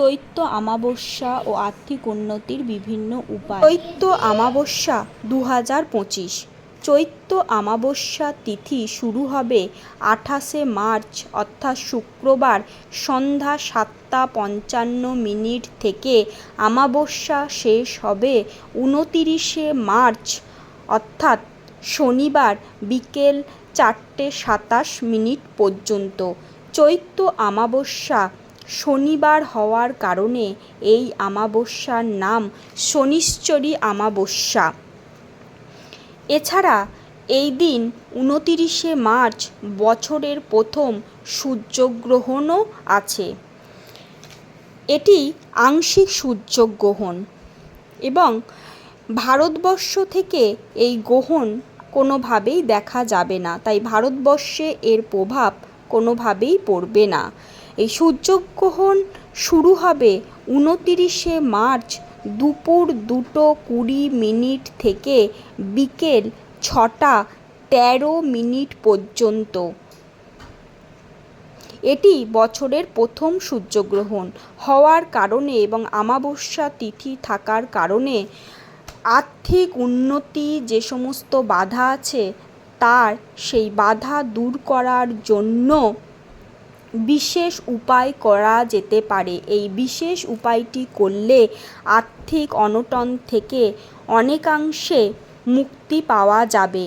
চৈত্র আমাবস্যা ও আর্থিক উন্নতির বিভিন্ন উপায়। চৈত্য আমাবস্যা দু হাজার পঁচিশ। চৈত্র অমাবস্যা তিথি শুরু হবে আঠাশে মার্চ, অর্থাৎ শুক্রবার সন্ধ্যা সাতটা পঞ্চান্ন মিনিট থেকে আমাবস্যা শেষ হবে উনতিরিশে মার্চ, অর্থাৎ শনিবার বিকেল চারটে সাতাশ মিনিট পর্যন্ত। চৈত্র অমাবস্যা শনিবার হওয়ার কারণে এই অমাবস্যার নাম শনিশ্চরী অমাবস্যা। এছাড়া এই দিন উনতিরিশে মার্চ বছরের প্রথম সূর্যগ্রহণও আছে। এটি আংশিক সূর্যগ্রহণ এবং ভারতবর্ষ থেকে এই গ্রহণ কোনোভাবেই দেখা যাবে না। তাই ভারতবর্ষে এর প্রভাব কোনোভাবেই পড়বে না। এই সূর্যগ্রহণ শুরু হবে উনতিরিশে মার্চ দুপুর দুটো কুড়ি মিনিট থেকে বিকেল ছটা তেরো মিনিট পর্যন্ত। এটি বছরের প্রথম সূর্যগ্রহণ হওয়ার কারণে এবং অমাবস্যা তিথি থাকার কারণে আর্থিক উন্নতি যে সমস্ত বাধা আছে, তার সেই বাধা দূর করার জন্য বিশেষ উপায় করা যেতে পারে। এই বিশেষ উপায়টি করলে আর্থিক অনটন থেকে অনেকাংশে মুক্তি পাওয়া যাবে।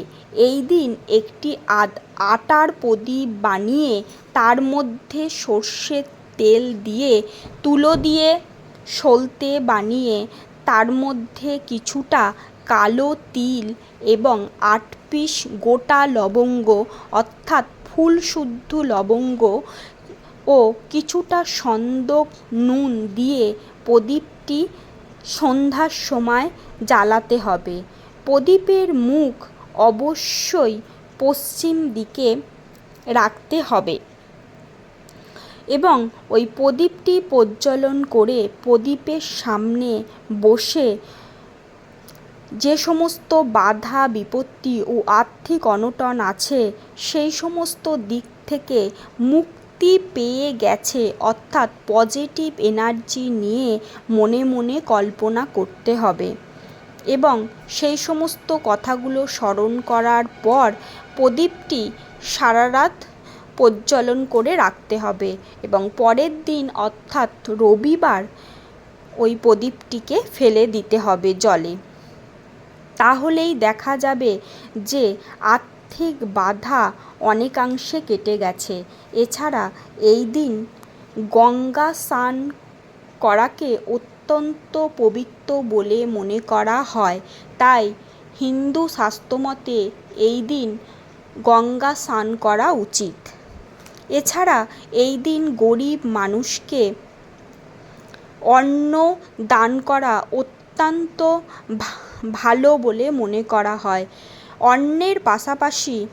এই দিন একটি আটার প্রদীপ বানিয়ে তার মধ্যে সর্ষের তেল দিয়ে তুলো দিয়ে সলতে বানিয়ে তার মধ্যে কিছুটা কালো তিল এবং আট পিস গোটা লবঙ্গ, অর্থাৎ ফুল শুদ্ধ লবঙ্গ ও কিছুটা সন্দক নুন দিয়ে প্রদীপটি সন্ধ্যার সময় জ্বালাতে হবে। প্রদীপের মুখ অবশ্যই পশ্চিম দিকে রাখতে হবে এবং ওই প্রদীপটি প্রজ্বলন করে প্রদীপের সামনে বসে যে সমস্ত বাধা, বিপত্তি ও আর্থিক অনটন আছে, সেই সমস্ত দিক থেকে মুক্তি পেয়ে গেছে অর্থাৎ পজিটিভ এনার্জি নিয়ে মনে মনে কল্পনা করতে হবে। এবং সেই সমস্ত কথাগুলো স্মরণ করার পর প্রদীপটি সারা রাত প্রজ্বলন করে রাখতে হবে এবং পরের দিন অর্থাৎ রবিবার ওই প্রদীপটিকে ফেলে দিতে হবে জলে। তাহলেই দেখা যাবে যে আর্থিক বাধা অনেকাংশে কেটে গেছে। এছাড়া এই দিন গঙ্গা স্নান করাকে অত্যন্ত পবিত্র বলে মনে করা হয়। তাই হিন্দু শাস্ত্রমতে এই দিন গঙ্গা স্নান করা উচিত। এছাড়া এই দিন গরিব মানুষকে অন্ন দান করা অত্যন্ত ভালো বলে মনে করা হয়। অন্নের পাশাপাশি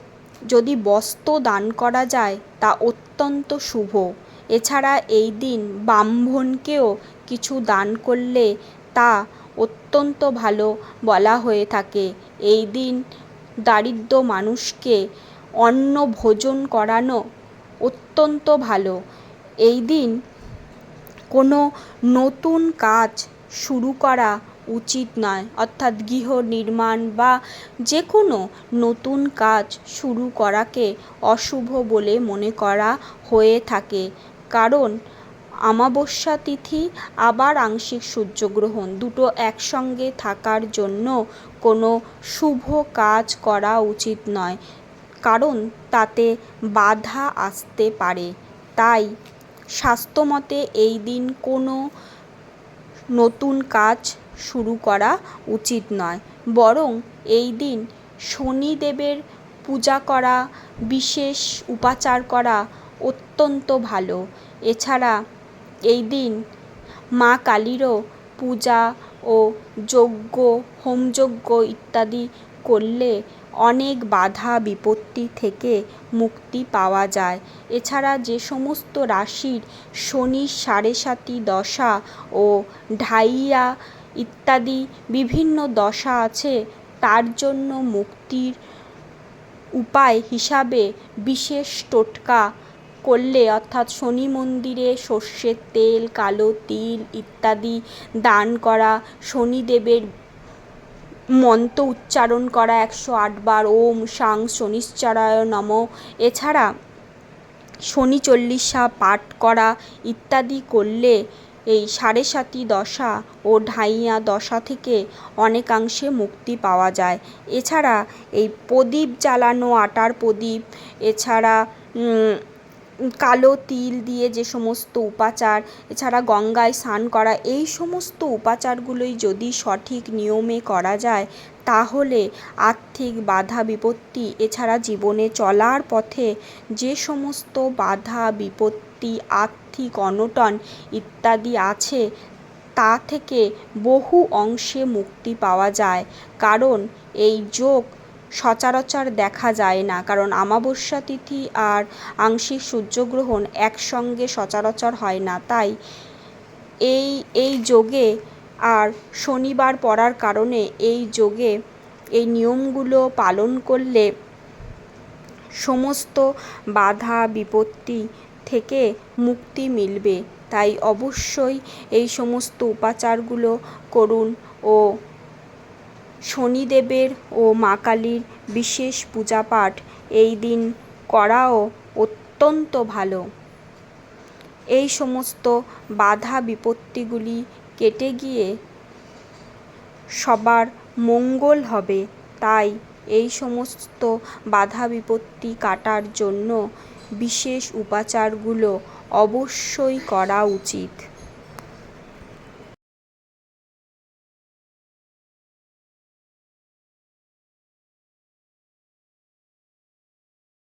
যদি বস্ত্র দান করা যায়, তা অত্যন্ত শুভ। এছাড়া এই দিন ব্রাহ্মণকেও কিছু দান করলে তা অত্যন্ত ভালো বলা হয়ে থাকে। এই দিন দারিদ্র মানুষকে অন্ন ভোজন করানো অত্যন্ত ভালো। এই দিন কোনো নতুন কাজ শুরু করা উচিত নয়। অর্থাৎ গৃহ নির্মাণ বা যে কোনো নতুন কাজ শুরু করাকে অশুভ বলে মনে করা হয়ে থাকে। কারণ আমাবস্যা তিথি আবার আংশিক সূর্যগ্রহণ, দুটো একসঙ্গে থাকার জন্য কোনো শুভ কাজ করা উচিত নয়। কারণ তাতে বাধা আসতে পারে। তাই স্বাস্থ্যমতে এই দিন কোনো নতুন কাজ শুরু করা উচিত নয়। বরং এই দিন শনিদেবের পূজা করা, বিশেষ উপাচার করা অত্যন্ত ভালো। এছাড়া এই দিন মা কালীরও পূজা ও যজ্ঞ হোমযজ্ঞ ইত্যাদি করলে অনেক বাধা বিপত্তি থেকে মুক্তি পাওয়া যায়। এছাড়া যে সমস্ত রাশির শনির সাড়ে সাতি দশা ও ঢাইয়া ইত্যাদি বিভিন্ন দশা আছে, তার জন্য মুক্তির উপায় হিসাবে বিশেষ টোটকা করলে, অর্থাৎ শনি মন্দিরে সর্ষের তেল, কালো তিল ইত্যাদি দান করা, শনিদেবের মন্ত্র উচ্চারণ করা একশো আটবার ওম সাং শনিশ্চরায় নম। এছাড়া শনি চল্লিশা পাঠ করা ইত্যাদি করলে এই সাড়ে সাতি দশা ও ঢাইয়া দশা থেকে অনেকাংশে মুক্তি পাওয়া যায়। এছাড়া এই প্রদীপ জ্বালানো আটার প্রদীপ, এছাড়া কালো তিল দিয়ে যে সমস্ত উপাচার, এছাড়া গঙ্গায় স্নান করা, এই সমস্ত উপাচারগুলোই যদি সঠিক নিয়মে করা যায় তাহলে আর্থিক বাধা বিপত্তি এছাড়া জীবনে চলার পথে যে সমস্ত বাধা বিপত্তি আর্থিক অনটন ইত্যাদি আছে, তা থেকে বহু অংশে মুক্তি পাওয়া যায়। কারণ এই যোগ সচরাচর দেখা যায় না। কারণ আমাবস্যা তিথি আর আংশিক সূর্যগ্রহণ একসঙ্গে সচরাচর হয় না। তাই এই এই যোগে আর শনিবার পড়ার কারণে এই যোগে এই নিয়মগুলো পালন করলে সমস্ত বাধা বিপত্তি থেকে মুক্তি মিলবে। তাই অবশ্যই এই সমস্ত উপাচারগুলো করুন ও শনিদেবের ও মা কালীর বিশেষ পূজা পাঠ এই দিন করাও অত্যন্ত ভালো। এই সমস্ত বাধা বিপত্তিগুলি কেটে গিয়ে সবার মঙ্গল হবে। তাই এই সমস্ত বাধা বিপত্তি কাটার জন্য বিশেষ উপাচারগুলো অবশ্যই করা উচিত।